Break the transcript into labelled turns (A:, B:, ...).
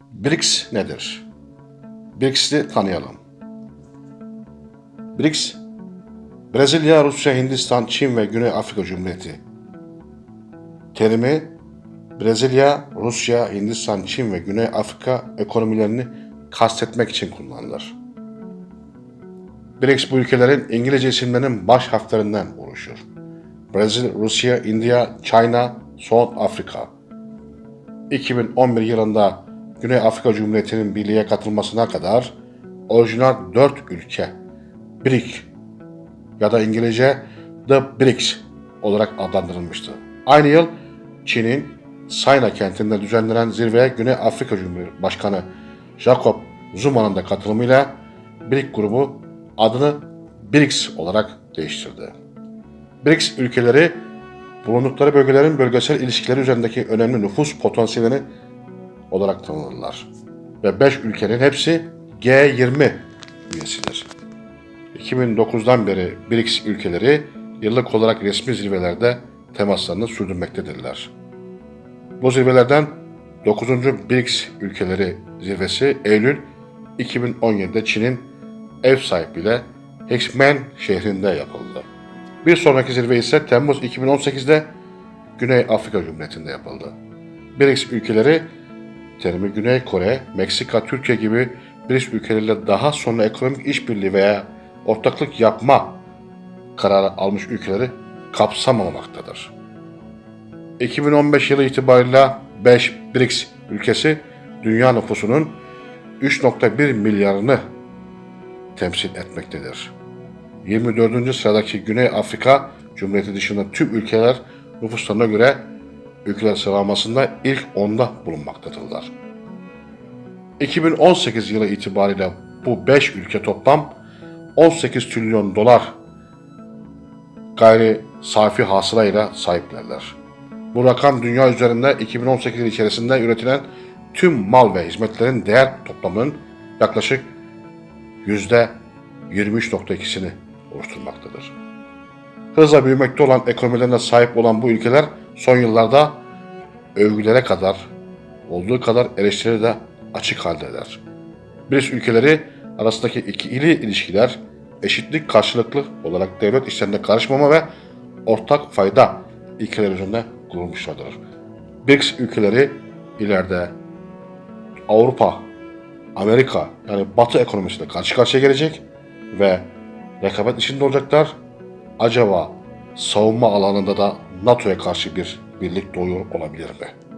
A: BRICS nedir? BRICS'i tanıyalım. BRICS, Brezilya, Rusya, Hindistan, Çin ve Güney Afrika Cumhuriyeti. Terimi Brezilya, Rusya, Hindistan, Çin ve Güney Afrika ekonomilerini kastetmek için kullanılır. BRICS bu ülkelerin İngilizce isimlerinin baş harflerinden oluşur. Brezilya, Rusya, India, China, South Afrika. 2011 yılında Güney Afrika Cumhuriyeti'nin birliğe katılmasına kadar orijinal 4 ülke BRIC ya da İngilizce The BRICS olarak adlandırılmıştı. Aynı yıl Çin'in Sayna kentinde düzenlenen zirveye Güney Afrika Cumhuriyeti Başkanı Jacob Zuma'nın da katılımıyla BRIC grubu adını BRICS olarak değiştirdi. BRICS ülkeleri bulundukları bölgelerin bölgesel ilişkileri üzerindeki önemli nüfus potansiyelini olarak tanınırlar. Ve 5 ülkenin hepsi G20 üyesidir. 2009'dan beri BRICS ülkeleri yıllık olarak resmi zirvelerde temaslarını sürdürmektedirler. Bu zirvelerden 9. BRICS ülkeleri zirvesi Eylül 2017'de Çin'in ev sahipliğiyle Hexmen şehrinde yapıldı. Bir sonraki zirve ise Temmuz 2018'de Güney Afrika Cumhuriyeti'nde yapıldı. BRICS ülkeleri terimi Güney Kore, Meksika, Türkiye gibi BRICS ülkeleriyle daha sonra ekonomik işbirliği veya ortaklık yapma kararı almış ülkeleri kapsamamaktadır. 2015 yılı itibariyle 5 BRICS ülkesi dünya nüfusunun 3.1 milyarını temsil etmektedir. 24. sıradaki Güney Afrika Cumhuriyeti dışında tüm ülkeler nüfuslarına göre ülkeler sıralamasında ilk onda bulunmaktadırlar. 2018 yılı itibariyle bu 5 ülke toplam 18 trilyon dolar gayri safi hasılayla sahiplerler. Bu rakam dünya üzerinde 2018 yılı içerisinde üretilen tüm mal ve hizmetlerin değer toplamının yaklaşık %23.2'sini oluşturmaktadır. Hızla büyümekte olan ekonomilerine sahip olan bu ülkeler son yıllarda övgülere kadar olduğu kadar eleştiri de açık haldeler. BRICS ülkeleri arasındaki ikili ilişkiler eşitlik karşılıklı olarak devlet işlerine karışmama ve ortak fayda ilkeleri üzerinde kurulmuşlardır. BRICS ülkeleri ileride Avrupa, Amerika yani Batı ekonomisiyle karşı karşıya gelecek ve rekabet içinde olacaklar. Acaba savunma alanında da NATO'ya karşı bir birlik doğuyor olabilir mi?